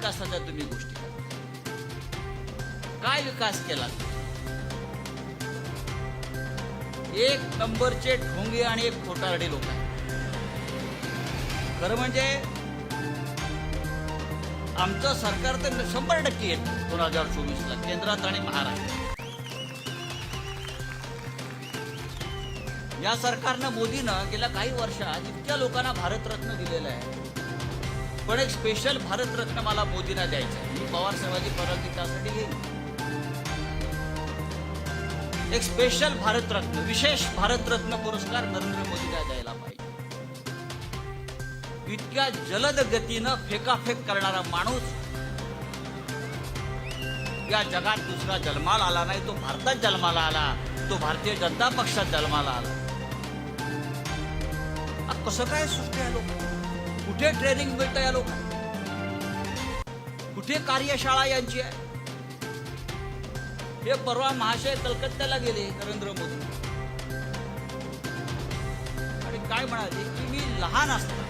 विकासाच्या तुम्ही गोष्टी करा. काय विकास केला? एक नंबरचे ढोंगे आणि एक खोटारडे लोक खरं म्हणजे आमचं सरकार तर शंभर टक्के येत दोन हजार चोवीस ला केंद्रात आणि महाराष्ट्रात. या सरकारनं मोदीनं गेल्या काही वर्षात इतक्या लोकांना भारतरत्न दिलेलं आहे. पण एक स्पेशल भारतरत्न मला मोदींना द्यायचं मी पवार साहेबांची परवानगी त्यासाठी घेईन. एक स्पेशल भारतरत्न विशेष भारतरत्न पुरस्कार नरेंद्र मोदींना द्यायला पाहिजे. इतक्या जलद गतीनं फेकाफेक करणारा माणूस या जगात दुसरा जन्माला आला नाही तो भारतात जन्माला आला तो भारतीय जनता पक्षात जन्माला आला. कसं काय सृष्टी आहे लोक? कुठे ट्रेनिंग मिळतं या लोकांना? कुठे कार्यशाळा यांची आहे? हे परवा महाशय कलकत्त्याला गेले नरेंद्र मोदी. आणि काय म्हणाले की मी लहान असताना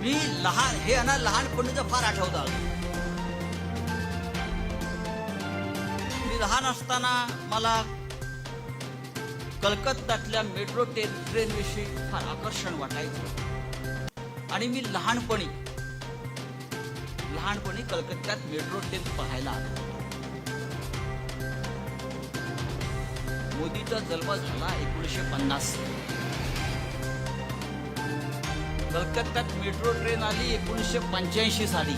मी लहान हे यांना लहानपणीचं फार आठवतं आलं. मी लहान असताना मला कलकत्त्यातल्या मेट्रो ट्रेन ट्रेनविषयी फार आकर्षण वाटायचं. आणि मी लहानपणी लहानपणी कलकत्त्यात मेट्रो ट्रेन पाहायला आलो मोदीचा जन्म झाला एकोणीसशे पन्नास. कलकत्त्यात मेट्रो ट्रेन आली एकोणीसशे पंच्याऐंशी साली.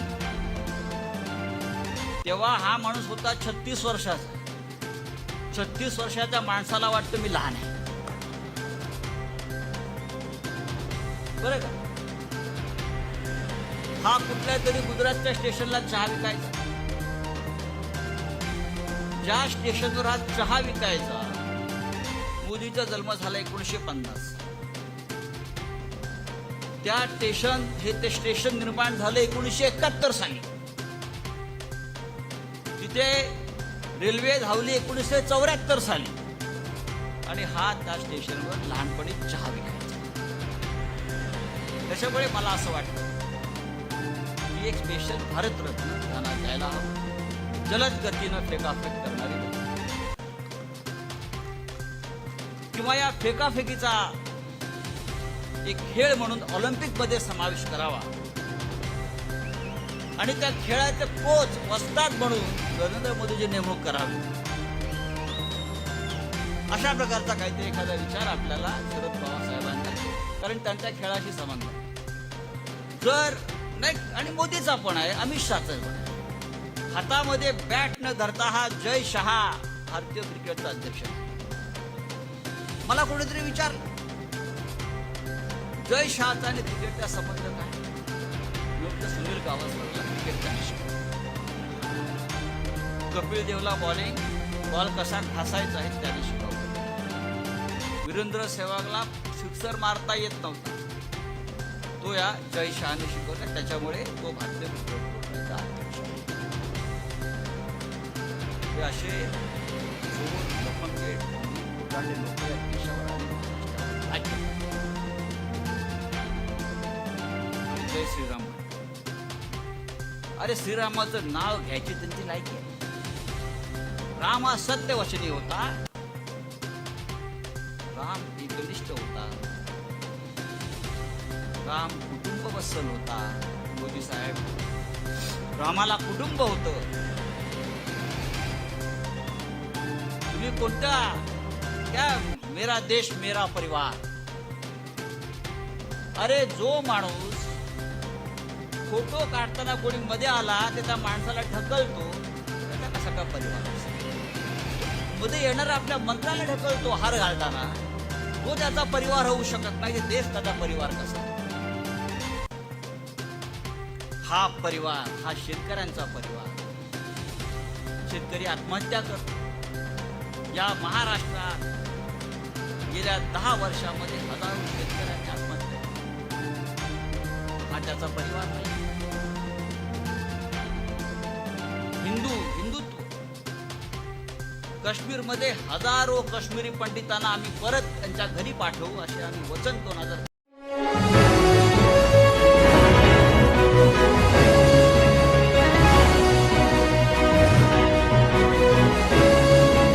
तेव्हा हा माणूस होता छत्तीस वर्षाचा. छत्तीस वर्षाच्या माणसाला वाटतं मी लहान आहे. बरं का? हा कुठल्या तरी गुजरातच्या स्टेशनला चहा विकायचा. ज्या स्टेशनवर हा चहा विकायचा मोदीचा जन्म झाला एकोणीसशे पन्नास. त्या स्टेशन हे ते स्टेशन निर्माण झालं एकोणीसशे एकाहत्तर साली. तिथे रेल्वे धावली एकोणीसशे चौऱ्याहत्तर साली. आणि हा त्या स्टेशनवर लहानपणी चहा विकायचा. त्याच्यामुळे मला असं वाटतं ही एक स्पेशल भारतरत्न त्यांना द्यायला हवं. जलद गतीनं फेकाफेक करणारी किंवा या फेकाफेकीचा एक खेळ म्हणून ऑलिम्पिकमध्ये समावेश करावा. आणि त्या खेळाचे कोच वस्ताद म्हणून नरेंद्र मोदीची नेमणूक करावी. अशा प्रकारचा काहीतरी एखादा विचार आपल्याला शरद पवार साहेबांचा कारण त्यांच्या खेळाशी संबंध. जर नाही आणि मोदीचा पण आहे अमित शहाचा पण आहे. हातामध्ये बॅट न धरता हा जय शहा भारतीय क्रिकेटचा अध्यक्ष मला कोणीतरी विचारलं जय शहाचा आणि क्रिकेटचा संबंध काय? योग्य सुनील गावस्करला क्रिकेटचा त्यांनी कपिल देवला बॉलिंग बॉल कसा ठासायचा आहे त्याने शिकवलं वीरेंद्र सेहवागला सिक्सर मारता येत नव्हता. तो जय शहाने शिकवला त्याच्यामुळे तो भारतीय हे असे लोक जय श्रीराम. अरे श्रीरामाचं नाव घ्यायची त्यांची लायकी आहे. राम हा सत्यवचनी होता. राम एकनिष्ठ होता. राम कुटुंब बसल होता. मोदी साहेब रामाला कुटुंब होत. तुम्ही कोणत्या क्या? मेरा देश मेरा परिवार. अरे जो माणूस फोटो काढताना कोणी मध्ये आला ते त्या माणसाला ढकलतो त्याचा कसा का परिवारमध्ये येणारा आपल्या मंत्र्याला ढकलतो हार घालताना. तो त्याचा परिवार होऊ शकत नाही देश त्याचा परिवार कसा? हा परिवार हा शेतकऱ्यांचा परिवार. शेतकरी आत्महत्या करतो. या महाराष्ट्रात गेल्या दहा वर्षामध्ये हजारो शेतकऱ्यांनी आत्महत्या केली. हा त्याचा परिवार नाही. हिंदू हिंदुत्व. काश्मीरमध्ये हजारो काश्मीरी पंडितांना आम्ही परत त्यांच्या घरी पाठवू असे आम्ही वचन दोन हजार